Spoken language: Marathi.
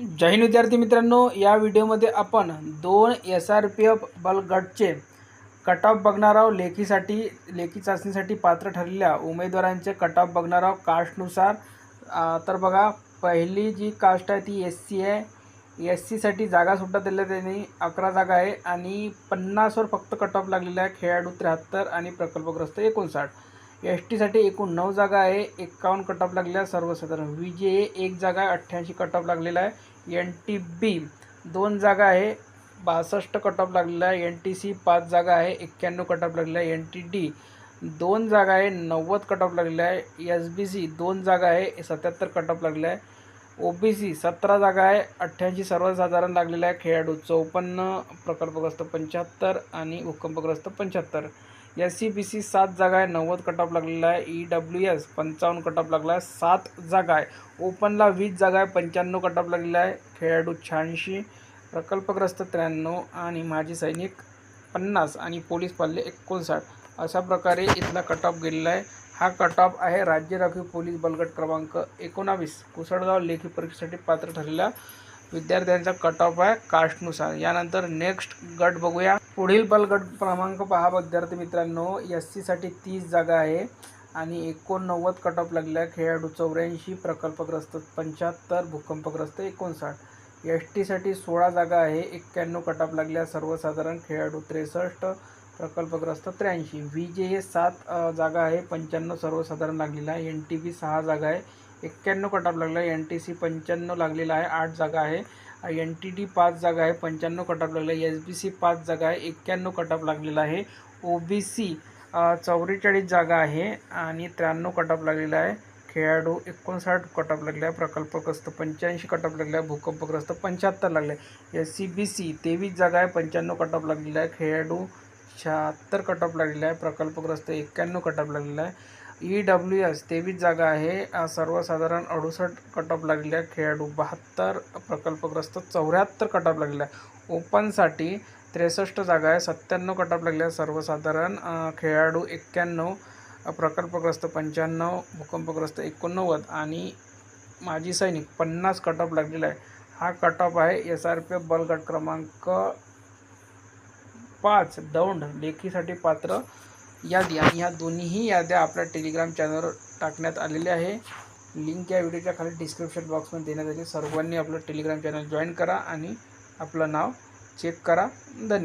जय हिंद विद्यार्थी मित्रांनो या व्हिडिओमध्ये आपण दोन एस आर पी एफ बलगटचे कट ऑफ बघणार आहोत. लेखीसाठी लेखी चाचणीसाठी पात्र ठरलेल्या उमेदवारांचे कट ऑफ बघणार आहोत कास्टनुसार तर बघा पहिली जी कास्ट आहे ती एस सी आहे. एस सीसाठी जागासुद्धा दिल्या त्यांनी अकरा जागा आहे. आणि पन्नासवर फक्त कट ऑफ लागलेला आहे खेळाडू त्र्याहत्तर आणि प्रकल्पग्रस्त एकोणसाठ. एस टीसाठी एकूण नऊ जागा आहे. एक्कावन्न कट ऑफ लागलेला आहे सर्वसाधारण. व्ही जे ए एक जागा आहे अठ्ठ्याऐंशी कट ऑफ लागलेला आहे. एन टी बी दोन जागा आहे. बासष्ट कट ऑफ लागलेला आहे. एन टी सी पाच जागा आहे. एक्क्याण्णव कट ऑफ लागलेला आहे. एन टी डी दोन जागा आहे. नव्वद कट ऑफ लागलेला आहे. एस बी सी दोन जागा आहे. सत्याहत्तर कट ऑफ लागलेला आहे. ओ बी सी सतरा जागा आहे. अठ्ठ्याऐंशी सर्वसाधारण लागलेला आहे. खेळाडू चौपन्न प्रकल्पग्रस्त पंच्याहत्तर आणि भूकंपग्रस्त पंच्याहत्तर. एस सी बी सी सात जागा आहे नव्वद कट ऑफ लागलेला आहे ई डब्ल्यू एस पंचावन्न कट ऑफ लागला आहे सात जागा आहे ओपनला वीस जागा आहे पंच्याण्णव कट ऑफ लागलेला आहे खेळाडू शहाऐंशी प्रकल्पग्रस्त त्र्याण्णव आणि माजी सैनिक पन्नास आणि पोलीस पाल्ले एकोणसाठ. अशा प्रकारे इथला कट ऑफ गेलेला आहे हा कट ऑफ आहे राज्य राखीव पोलीस बलगट क्रमांक एकोणावीस. कुसळगाव लेखी परीक्षेसाठी पात्र ठरलेला विद्यार्थ्यांचा कट ऑफ आहे कास्टनुसार यानंतर नेक्स्ट गट बघूया. पुढील बलगट क्रमांक पहा विद्यार्थी मित्रांनो. एस सीसाठी तीस जागा आहे आणि एकोणनव्वद कट ऑफ लागलेला आहे खेळाडू चौऱ्याऐंशी प्रकल्पग्रस्त पंच्याहत्तर भूकंपग्रस्त एकोणसाठ. एस टीसाठी सोळा जागा आहे. एक्क्याण्णव कट ऑफ लागल्या. सर्वसाधारण खेळाडू त्रेसष्ट प्रकल्पग्रस्त त्र्याऐंशी. व्ही जे हे सात जागा आहे. पंच्याण्णव सर्वसाधारण लागलेला आहे. एन टी बी सहा जागा आहे. एक्क्याण्णव कटाप लागला. आहे एन टी सी पंच्याण्णव लागलेला आहे आठ जागा आहे. एन टी डी पाच जागा आहे पंच्याण्णव कटाप लागला. आहे एस बी सी पाच जागा आहे एक्क्याण्णव कटाप लागलेला आहे. ओ बी सी चौवेचाळीस जागा आहे आणि त्र्याण्णव कटाप लागलेला आहे. खेळाडू एकोणसाठ कटअप लागले आहे. प्रकल्पग्रस्त पंच्याऐंशी कटअप लागले आहे. भूकंपग्रस्त पंच्याहत्तर लागले आहे. एस सी बी सी तेवीस जागा आहे पंच्याण्णव कट लागलेला आहे. खेळाडू शहात्तर कट लागलेला आहे. प्रकल्पग्रस्त एक्क्याण्णव कट लागलेला आहे. ई डब्ल्यू एस तेवीस जागा आहे. सर्वसाधारण अडुसष्ट कटऑफ लागलेल्या आहे खेळाडू बहात्तर प्रकल्पग्रस्त चौऱ्याहत्तर कटऑफ लागलेला आहे ओपनसाठी त्रेसष्ट जागा आहे. सत्त्याण्णव कटऑफ लागल्या सर्वसाधारण खेळाडू एक्क्याण्णव प्रकल्पग्रस्त पंच्याण्णव भूकंपग्रस्त एकोणनव्वद आणि माजी सैनिक पन्नास कटऑफ लागलेला आहे. हा कटऑफ आहे एस आर पी एफ बलगट क्रमांक पाच दौंड लेखीसाठी पात्र यादी आणि ह्या दोन्हीही याद्या आपल्या टेलिग्राम चॅनलवर टाकण्यात आलेल्या आहे. लिंक या व्हिडिओच्या खाली डिस्क्रिप्शन बॉक्समध्ये देण्यात आली सर्वांनी आपलं टेलिग्राम चॅनल जॉईन करा आणि आपलं नाव चेक करा. धन्यवाद.